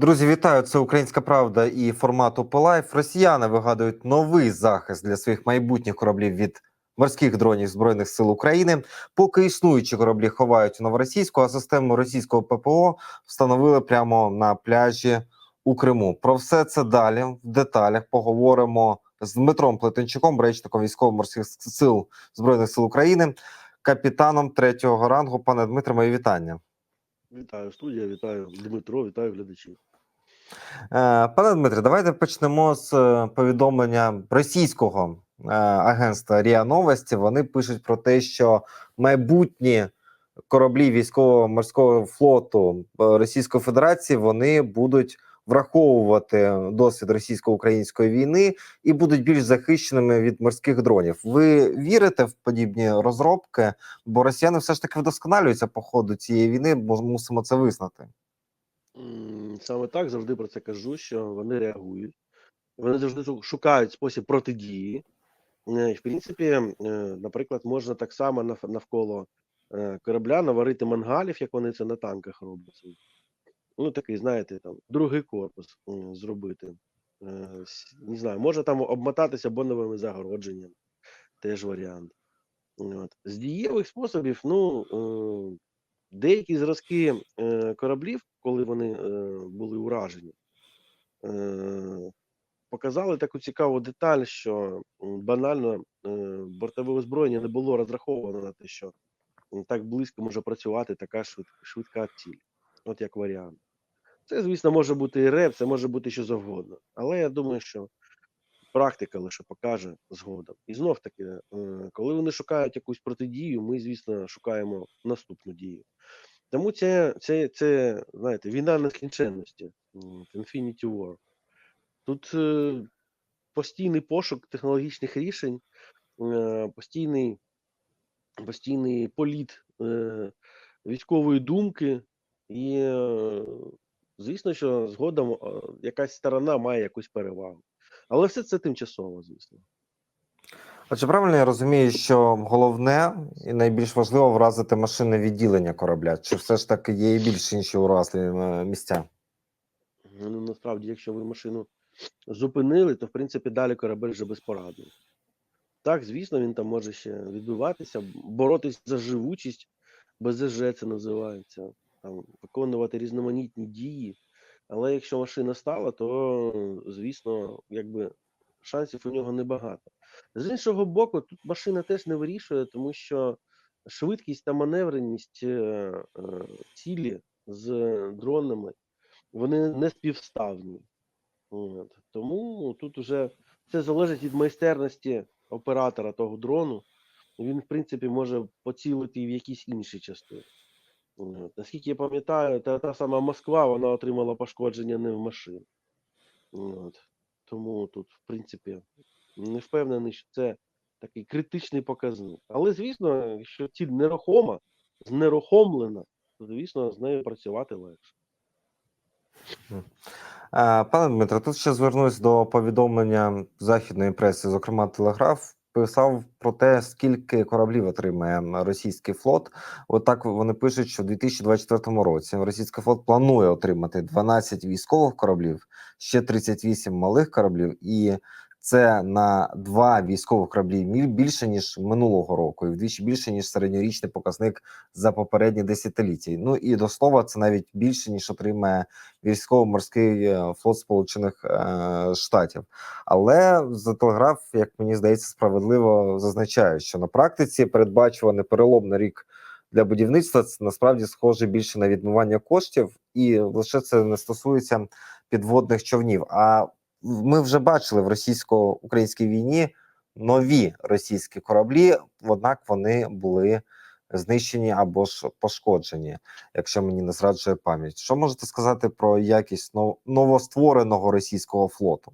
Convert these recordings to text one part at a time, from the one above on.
Друзі, вітаю! Це Українська Правда і формат Лайф. Росіяни вигадують новий захист для своїх майбутніх кораблів від морських дронів Збройних сил України. Поки існуючі кораблі ховають у новоросійську, а систему російського ППО встановили прямо на пляжі у Криму. Про все це далі в деталях поговоримо з Дмитром Плетенчуком, речником військово-морських сил Збройних сил України, капітаном третього рангу. Пане Дмитре, мої вітання. Вітаю студія, вітаю Дмитро, вітаю глядачів. Е, Пане Дмитре, давайте почнемо з е, повідомлення російського е, агентства РІА Новості. Вони пишуть про те, що майбутні кораблі військово-морського флоту Російської Федерації вони будуть враховувати досвід російсько-української війни і будуть більш захищеними від морських дронів. Ви вірите в подібні розробки? Бо росіяни все ж таки вдосконалюються по ходу цієї війни, бо мусимо це визнати. Саме так завжди про це кажу, що вони реагують. Вони завжди шукають спосіб протидії. Е, і, В принципі, е, наприклад, можна так само навколо е, корабля наварити мангалів, як вони це на танках роблять. Ну, такий, знаєте, там другий корпус зробити. Не знаю, може там обмотатися боновими загородженнями. Теж варіант. От. З дієвих способів, ну, деякі зразки е, кораблів, коли вони е, були уражені, е, показали таку цікаву деталь, що банально бортове озброєння не було розраховано на те, що так близько може працювати така швидка ціль, от як варіант. Це, звісно, може бути і реп, це може бути що завгодно. Але я думаю, що практика лише покаже згодом. І знов таки, е, коли вони шукають якусь протидію, ми, звісно, шукаємо наступну дію. Тому це, це, це знаєте, війна нескінченності, Infinity War. Тут е, постійний пошук технологічних рішень, е, постійний, постійний політ військової думки, і, звісно, що згодом якась сторона має якусь перевагу. Але все це тимчасово, звісно. А чи правильно я розумію, що головне і найбільш важливо вразити машинне відділення корабля? Чи все ж таки є і більш інші уразливі е, місця? Ну, насправді, якщо ви машину зупинили, то в принципі далі корабель вже безпорадний. Так, звісно, він там може ще відбиватися, боротись за живучість, БЗЖ це називається, там, виконувати різноманітні дії. Але якщо машина стала, то звісно, якби шансів у нього небагато. З іншого боку, тут машина теж не вирішує, тому що швидкість та маневреність е, е, цілі з дронами вони не співставні. От. Тому тут вже це залежить від майстерності оператора того дрону. Він, в принципі, може поцілити і в якісь інші частини. Наскільки я пам'ятаю, та, та сама Москва вона отримала пошкодження не в машин. От. Тому тут, в принципі, не впевнений, що це такий критичний показник. Але, звісно, якщо ціль нерухома, знерухомлена, то, звісно, з нею працювати легше. Пане Дмитро, тут ще звернусь до повідомлення західної преси, зокрема Телеграф. Писав про те, скільки кораблів отримає російський флот. Отак вони пишуть, що в 2024 році російський флот планує отримати 12 військових кораблів, ще 38 малих кораблів, і це на два військових кораблі більше ніж минулого року, і вдвічі більше ніж середньорічний показник за попередні десятиліття. Ну і до слова, це навіть більше ніж отримає військово-морський е, флот Сполучених е, Штатів. Але за телеграф, як мені здається, справедливо зазначає, що на практиці передбачуваний переломний рік для будівництва це насправді схоже більше на відмивання коштів, і лише це не стосується підводних човнів. А ми вже бачили в російсько-українській війні нові російські кораблі, однак вони були знищені або ж пошкоджені, якщо мені не зраджує пам'ять. Що можете сказати про якість нов- новоствореного російського флоту?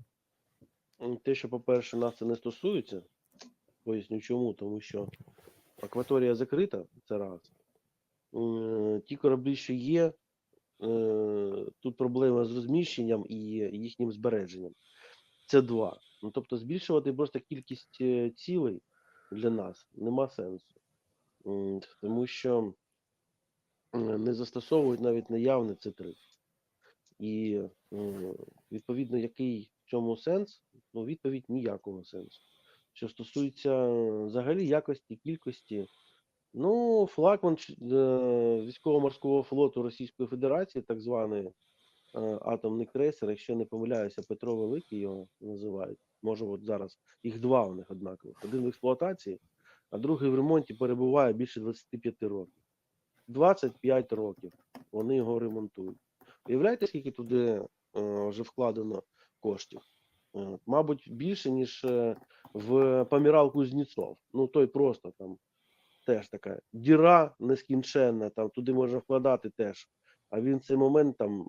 Те, що, по-перше, нас це не стосується, поясню чому, тому що акваторія закрита, це раз. Ті кораблі, що є, е, тут проблема з розміщенням і їхнім збереженням. Це два. Ну, тобто збільшувати просто кількість е, цілей для нас нема сенсу. Тому що не застосовують навіть наявне це 3 І відповідно, який в цьому сенс? Ну, відповідь ніякого сенсу. Що стосується е, взагалі якості, кількості, ну, флагман е, військово-морського флоту Російської Федерації, так званий е, атомний крейсер, якщо не помиляюся, Петро Великий його називають. Може, от зараз їх два у них однакових. Один в експлуатації, а другий в ремонті перебуває більше 25 років. 25 років вони його ремонтують. Уявляєте, скільки туди е, вже вкладено коштів? Е, мабуть, більше, ніж в Помірал Кузнєцов. Ну, той просто там теж така діра нескінченна, там туди можна вкладати теж. А він в цей момент там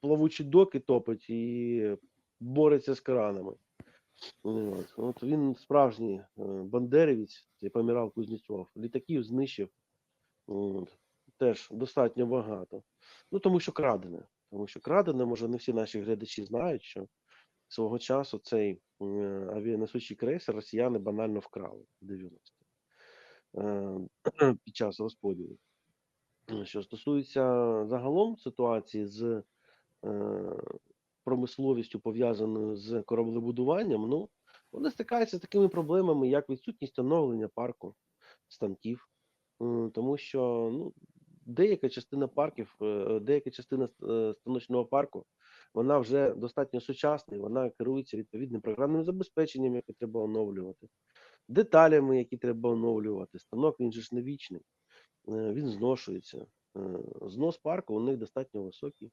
плавучі доки топить і бореться з кранами. От, от він справжній е, бандерівець, цей помірал Кузнєцов. Літаків знищив от, теж достатньо багато. Ну тому що крадене. Тому що крадене, може, не всі наші глядачі знають, що свого часу цей е, авіанесучий крейсер росіяни банально вкрали в 90 е, під час розподілу. Що стосується загалом ситуації з е, промисловістю, пов'язаною з кораблебудуванням, ну вони стикаються з такими проблемами, як відсутність оновлення парку станків, тому що ну, деяка частина парків, е, деяка частина е, станочного парку, вона вже достатньо сучасна, і вона керується відповідним програмним забезпеченням, яке треба оновлювати, деталями, які треба оновлювати. Станок він же ж не вічний, е, він зношується. Е, Знос парку у них достатньо високий.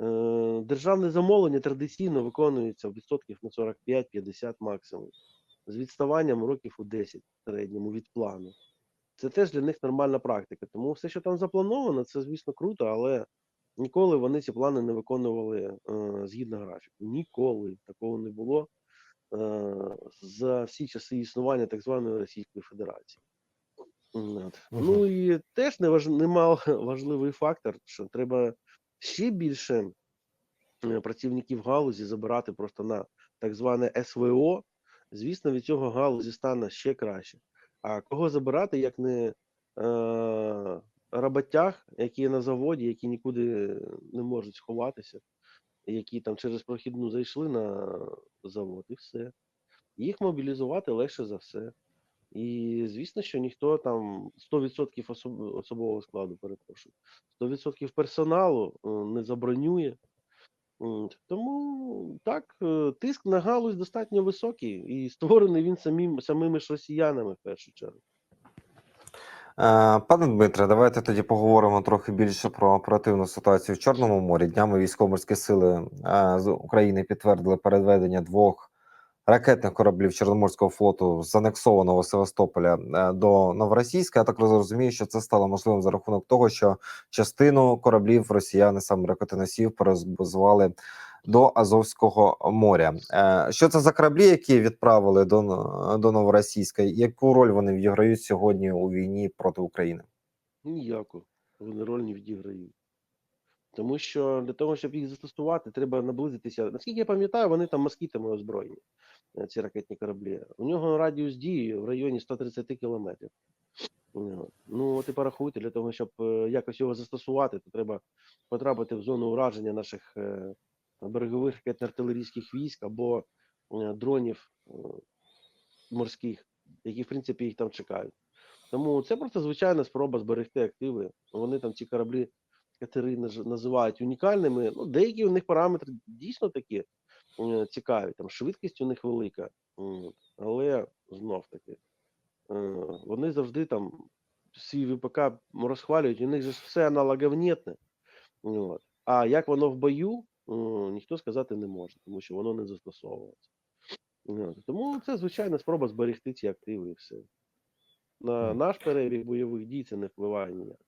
Е, Державне замовлення традиційно виконується в відсотків на 45-50 максимум, з відставанням років у 10 в середньому від плану. Це теж для них нормальна практика. Тому все, що там заплановано, це, звісно, круто, але ніколи вони ці плани не виконували е, згідно графіку. Ніколи такого не було за всі часи існування так званої Російської Федерації. От. Мгм. Ну і теж не важ... немало важливий фактор, що треба ще більше е, працівників галузі забирати просто на так зване СВО. Звісно, від цього галузі стане ще краще. А кого забирати, як не е, роботяг, які на заводі, які нікуди не можуть сховатися, які там через прохідну зайшли на завод, і все. Їх мобілізувати легше за все. І звісно, що ніхто там 100% особ... особового складу, перепрошую, 100% персоналу е, не забронює. Тому так, е, тиск на галузь достатньо високий, і створений він самим, самими ж росіянами в першу чергу. Е, Пане Дмитре, давайте тоді поговоримо трохи більше про оперативну ситуацію в Чорному морі. Днями військово-морські сили е, з України підтвердили переведення двох ракетних кораблів Чорноморського флоту з анексованого Севастополя е, до Новоросійська. Я так розумію, що це стало можливим за рахунок того, що частину кораблів росіяни саме ракетоносів перебазували до Азовського моря. Е, Що це за кораблі, які відправили до, до Новоросійська? Яку роль вони відіграють сьогодні у війні проти України? Ніяку вони роль не відіграють. Тому що для того, щоб їх застосувати, треба наблизитися. Наскільки я пам'ятаю, вони там москітами озброєні, е, ці ракетні кораблі. У нього радіус дії в районі 130 кілометрів. Ну, от і порахуйте, для того, щоб е, якось його застосувати, то треба потрапити в зону ураження наших берегових ракетно-артилерійських військ або е, дронів е, морських, які, в принципі, їх там чекають. Тому це просто звичайна спроба зберегти активи. Вони там ці кораблі катери називають унікальними. Ну, деякі у них параметри дійсно такі е, цікаві. Там швидкість у них велика, але знов таки вони завжди там свій ВПК розхвалюють, у них же все аналоговнітне. От. А як воно в бою, ніхто сказати не може, тому що воно не застосовується. Тому це звичайна спроба зберегти ці активи і все. На наш перебіг бойових дій це не впливає ніяк.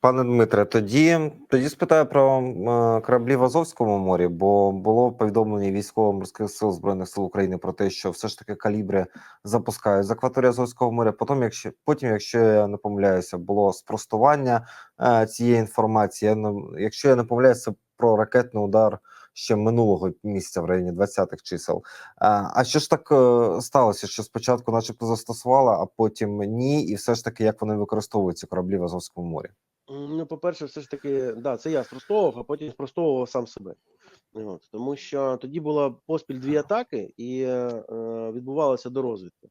Пане Дмитре, тоді тоді спитаю про е, кораблі в Азовському морі, бо було повідомлення військово-морських сил збройних сил України про те, що все ж таки калібри запускають з акваторії Азовського моря. Потім, якщо потім, якщо я не помиляюся, було спростування е, цієї інформації. Я якщо я не помиляюся, про ракетний удар ще минулого місяця в районі 20-х чисел. А, що ж так е, сталося? Що спочатку, начебто, застосувала, а потім ні, і все ж таки, як вони використовують ці кораблі в Азовському морі? Ну, по-перше, все ж таки, да, це я спростовував, а потім спростовував сам себе. От, тому що тоді була поспіль дві атаки, і е, е, відбувалася до розвідки.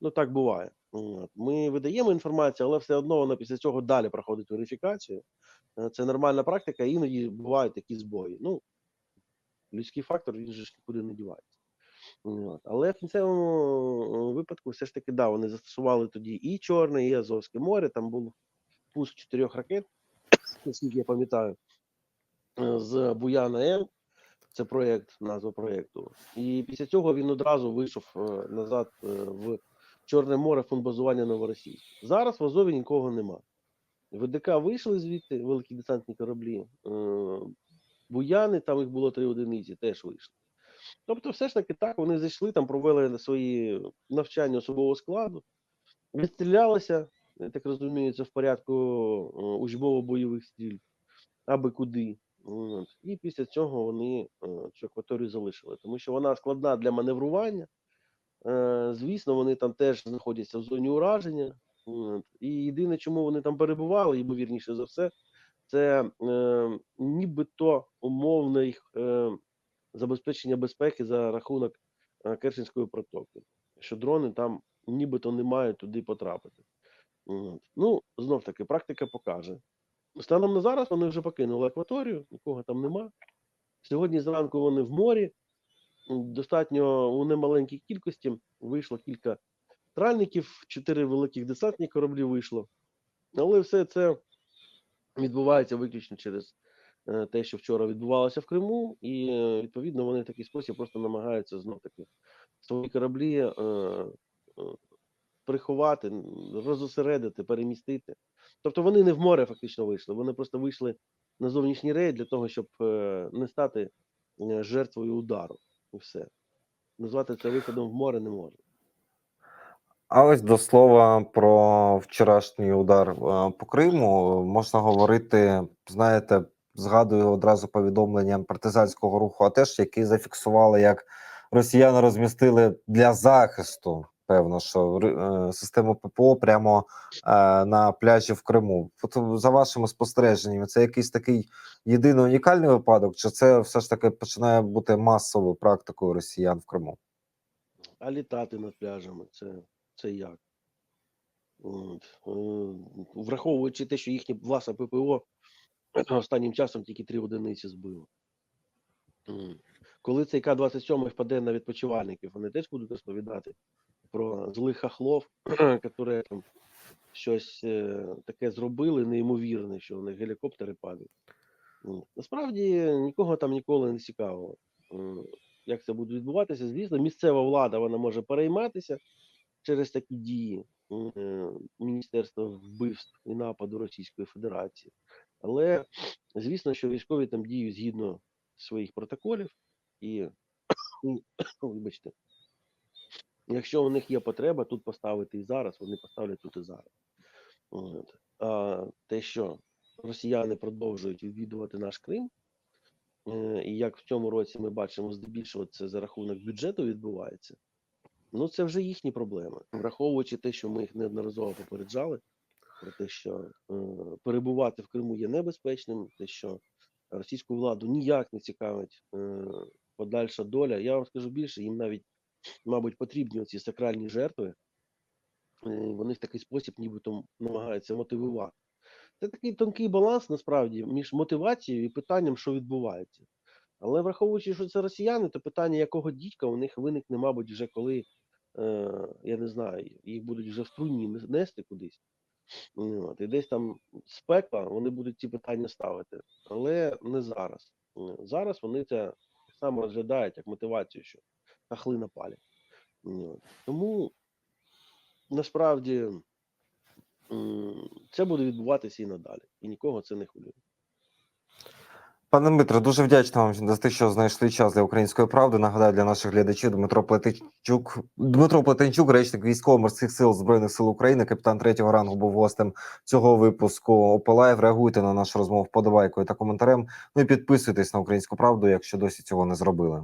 Ну, так буває. От. Ми видаємо інформацію, але все одно вона після цього далі проходить верифікацію. Е, Це нормальна практика, іноді бувають такі збої. Ну, людський фактор, він же ж нікуди не дівається. Але в кінцевому е, випадку все ж таки, да, вони застосували тоді і Чорне, і Азовське море. Там був пуск чотирьох ракет, наскільки я пам'ятаю, е, з Буяна М. Це проєкт, назва проєкту. І після цього він одразу вийшов е, назад в Чорне море фонд базування Новоросійськ. Зараз в Азові нікого нема. ВДК вийшли звідти, великі десантні кораблі. Е, Буяни, там їх було три одиниці, теж вийшли. Тобто, все ж таки так, вони зайшли, там провели свої навчання особового складу, відстрілялися, я так розумію, це в порядку е, учбово-бойових стріль, аби куди. І після цього вони е, цю акваторію залишили, тому що вона складна для маневрування. Е, Звісно, вони там теж знаходяться в зоні ураження. І єдине, чому вони там перебували, ймовірніше за все, це е, нібито умовне е, забезпечення безпеки за рахунок е, Керченської протоки, що дрони там нібито не мають туди потрапити. Ну, знов таки, практика покаже. Станом на зараз вони вже покинули акваторію, нікого там нема. Сьогодні зранку вони в морі. Достатньо у немаленькій кількості вийшло кілька тральників, чотири великих десантні кораблі вийшло. Але все це відбувається виключно через е, те, що вчора відбувалося в Криму, і е, відповідно вони в такий спосіб просто намагаються знов таки свої кораблі е, е, приховати, розосередити, перемістити. Тобто вони не в море фактично вийшли, вони просто вийшли на зовнішній рейд для того, щоб не стати жертвою удару. І все. Назвати це виходом в море не можна. А ось до слова про вчорашній удар е, по Криму можна говорити, знаєте, згадую одразу повідомлення партизанського руху, АТЕШ, який зафіксували, як росіяни розмістили для захисту, певно, що е, систему ППО прямо е, на пляжі в Криму. От за вашими спостереженнями, це якийсь такий єдиний унікальний випадок, чи це все ж таки починає бути масовою практикою росіян в Криму? А літати над пляжами це, це як? От. е, Враховуючи те, що їхнє власне ППО останнім часом тільки три одиниці збило. Коли цей К-27 впаде на відпочивальників, вони теж будуть розповідати про злих хахлов, які там щось е, таке зробили, неймовірне, що в них гелікоптери падають. Насправді нікого там ніколи не цікаво, як це буде відбуватися. Звісно, місцева влада вона може перейматися через такі дії е, Міністерства вбивств і нападу Російської Федерації. Але звісно, що військові там діють згідно своїх протоколів, і вибачте, якщо у них є потреба тут поставити і зараз, вони поставлять тут і зараз. От. А те, що росіяни продовжують відвідувати наш Крим, е, і як в цьому році ми бачимо, здебільшого це за рахунок бюджету відбувається. Ну, це вже їхні проблеми, враховуючи те, що ми їх неодноразово попереджали, про те, що е, перебувати в Криму є небезпечним, те, що російську владу ніяк не цікавить е, подальша доля. Я вам скажу більше, їм навіть, мабуть, потрібні ці сакральні жертви. Е, вони в такий спосіб нібито намагаються мотивувати. Це такий тонкий баланс насправді між мотивацією і питанням, що відбувається. Але враховуючи, що це росіяни, то питання, якого дідька у них виникне, мабуть, вже коли, я не знаю, їх будуть вже в труні нес- нести кудись. От, і десь там з пекла вони будуть ці питання ставити, але не зараз. Е, Зараз вони це саме розглядають як мотивацію, що хахли напалі. От. Тому насправді це буде відбуватися і надалі, і нікого це не хвилює. Пане Дмитро, дуже вдячна вам за те, що знайшли час для української правди. Нагадаю для наших глядачів Дмитро Плетенчук. Дмитро Плетенчук, речник військово-морських сил збройних сил України, капітан третього рангу, був гостем цього випуску. Опелаєв. Реагуйте на нашу розмову вподобайкою та коментарем. Ну і підписуйтесь на українську правду, якщо досі цього не зробили.